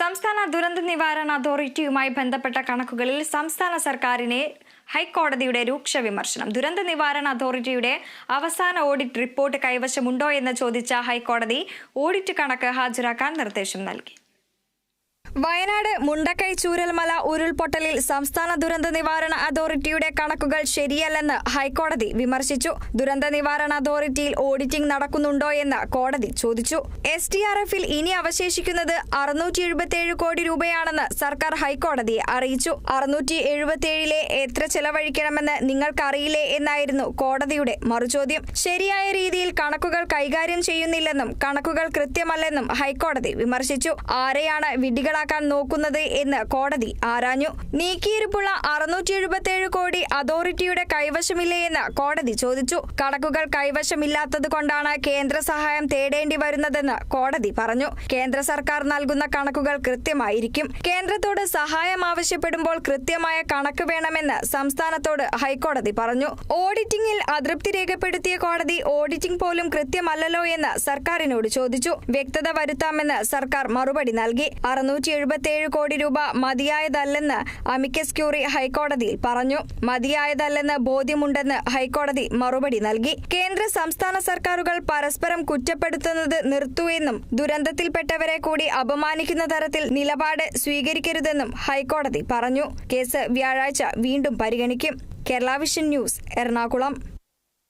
സംസ്ഥാന ദുരന്ത നിവാരണ അതോറിറ്റിയുമായി ബന്ധപ്പെട്ട കണക്കുകളിൽ സംസ്ഥാന സർക്കാരിനെ ഹൈക്കോടതിയുടെ രൂക്ഷ വിമർശനം. ദുരന്ത നിവാരണ അതോറിറ്റിയുടെ അവസാന ഓഡിറ്റ് റിപ്പോർട്ട് കൈവശമുണ്ടോ എന്ന് ചോദിച്ച ഹൈക്കോടതി ഓഡിറ്റ് കണക്ക് ഹാജരാക്കാൻ നിർദ്ദേശം നൽകി. വയനാട് മുണ്ടക്കൈ ചൂരൽമല ഉരുൾപൊട്ടലിൽ സംസ്ഥാന ദുരന്ത നിവാരണ അതോറിറ്റിയുടെ കണക്കുകൾ ശരിയല്ലെന്ന് ഹൈക്കോടതി വിമർശിച്ചു. ദുരന്ത നിവാരണ അതോറിറ്റിയിൽ ഓഡിറ്റിംഗ് നടക്കുന്നുണ്ടോ എന്ന് കോടതി ചോദിച്ചു. എസ് ഡി ആർ എഫിൽ ഇനി അവശേഷിക്കുന്നത് അറുന്നൂറ്റി എഴുപത്തിയേഴ് കോടി രൂപയാണെന്ന് സർക്കാർ ഹൈക്കോടതിയെ അറിയിച്ചു. അറുന്നൂറ്റി എഴുപത്തിയേഴിലെ എത്ര ചെലവഴിക്കണമെന്ന് നിങ്ങൾക്കറിയില്ലേ എന്നായിരുന്നു കോടതിയുടെ മറുചോദ്യം. ശരിയായ രീതിയിൽ കണക്കുകൾ കൈകാര്യം ചെയ്യുന്നില്ലെന്നും കണക്കുകൾ കൃത്യമല്ലെന്നും ഹൈക്കോടതി വിമർശിച്ചു. ആരെയാണ് വിഡ്ഢികളാക്കാൻ നോക്കുന്നത് എന്ന് കോടതി ആരാഞ്ഞു. നീക്കിയിരിപ്പുള്ള അറുന്നൂറ്റി എഴുപത്തിയേഴ് കോടി അതോറിറ്റിയുടെ കൈവശമില്ലേ എന്ന് കോടതി ചോദിച്ചു. കണക്കുകൾ കൈവശമില്ലാത്തത് കൊണ്ടാണ് കേന്ദ്ര സഹായം തേടേണ്ടി വരുന്നതെന്ന് കോടതി പറഞ്ഞു. കേന്ദ്ര സർക്കാർ നൽകുന്ന കണക്കുകൾ കൃത്യമായിരിക്കും. കേന്ദ്രത്തോട് സഹായം ആവശ്യപ്പെടുമ്പോൾ കൃത്യമായ കണക്ക് വേണമെന്ന് സംസ്ഥാനത്തോട് ഹൈക്കോടതി പറഞ്ഞു. ഓഡിറ്റിംഗിൽ അതൃപ്തി രേഖപ്പെടുത്തിയ കോടതി ഓഡിറ്റിംഗ് പോലും കൃത്യമല്ലല്ലോ എന്ന് സർക്കാരിനോട് ചോദിച്ചു. വ്യക്തത വരുത്താമെന്ന് സർക്കാർ മറുപടി നൽകി. അറുന്നൂറ്റി എഴുപത്തിയേഴ് കോടി രൂപ മതിയായതല്ലെന്ന് അമിക്കസ് ക്യൂറി ഹൈക്കോടതിയിൽ പറഞ്ഞു. മതിയായതല്ലെന്ന് ബോധ്യമുണ്ടെന്ന് ഹൈക്കോടതി മറുപടി നൽകി. കേന്ദ്ര സംസ്ഥാന സർക്കാരുകൾ പരസ്പരം കുറ്റപ്പെടുത്തുന്നത് നിർത്തുവെന്നും ദുരന്തത്തിൽപ്പെട്ടവരെ കൂടി അപമാനിക്കുന്ന തരത്തിൽ നിലപാട് സ്വീകരിക്കരുതെന്നും ഹൈക്കോടതി പറഞ്ഞു. കേസ് വ്യാഴാഴ്ച വീണ്ടും പരിഗണിക്കും. Kerala vision news Ernakulam.